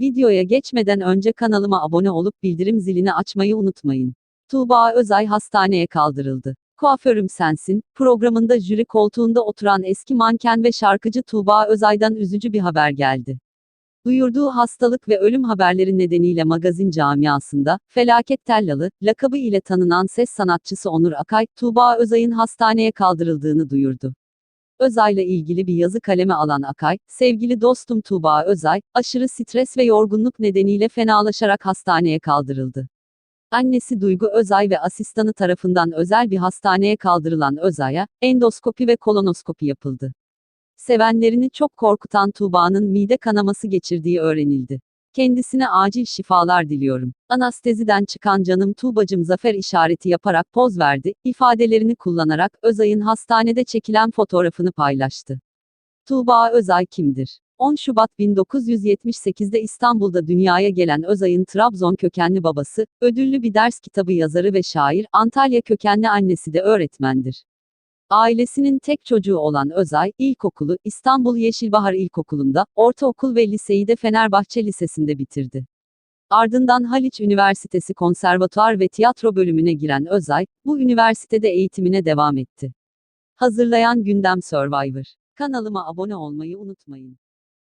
Videoya geçmeden önce kanalıma abone olup bildirim zilini açmayı unutmayın. Tuğba Özay hastaneye kaldırıldı. Kuaförüm Sensin, programında jüri koltuğunda oturan eski manken ve şarkıcı Tuğba Özay'dan üzücü bir haber geldi. Duyurduğu hastalık ve ölüm haberleri nedeniyle magazin camiasında, felaket tellalı, lakabı ile tanınan ses sanatçısı Onur Akay, Tuğba Özay'ın hastaneye kaldırıldığını duyurdu. Özay'la ilgili bir yazı kaleme alan Akay, sevgili dostum Tuğba Özay, aşırı stres ve yorgunluk nedeniyle fenalaşarak hastaneye kaldırıldı. Annesi Duygu Özay ve asistanı tarafından özel bir hastaneye kaldırılan Özay'a, endoskopi ve kolonoskopi yapıldı. Sevenlerini çok korkutan Tuğba'nın mide kanaması geçirdiği öğrenildi. Kendisine acil şifalar diliyorum. Anasteziden çıkan canım Tuğbacım zafer işareti yaparak poz verdi, ifadelerini kullanarak Özay'ın hastanede çekilen fotoğrafını paylaştı. Tuğba Özay kimdir? 10 Şubat 1978'de İstanbul'da dünyaya gelen Özay'ın Trabzon kökenli babası, ödüllü bir ders kitabı yazarı ve şair, Antalya kökenli annesi de öğretmendir. Ailesinin tek çocuğu olan Özay, ilkokulu, İstanbul Yeşilbahar İlkokulu'nda, ortaokul ve liseyi de Fenerbahçe Lisesi'nde bitirdi. Ardından Haliç Üniversitesi Konservatuar ve Tiyatro bölümüne giren Özay, bu üniversitede eğitimine devam etti. Hazırlayan Gündem Survivor. Kanalıma abone olmayı unutmayın.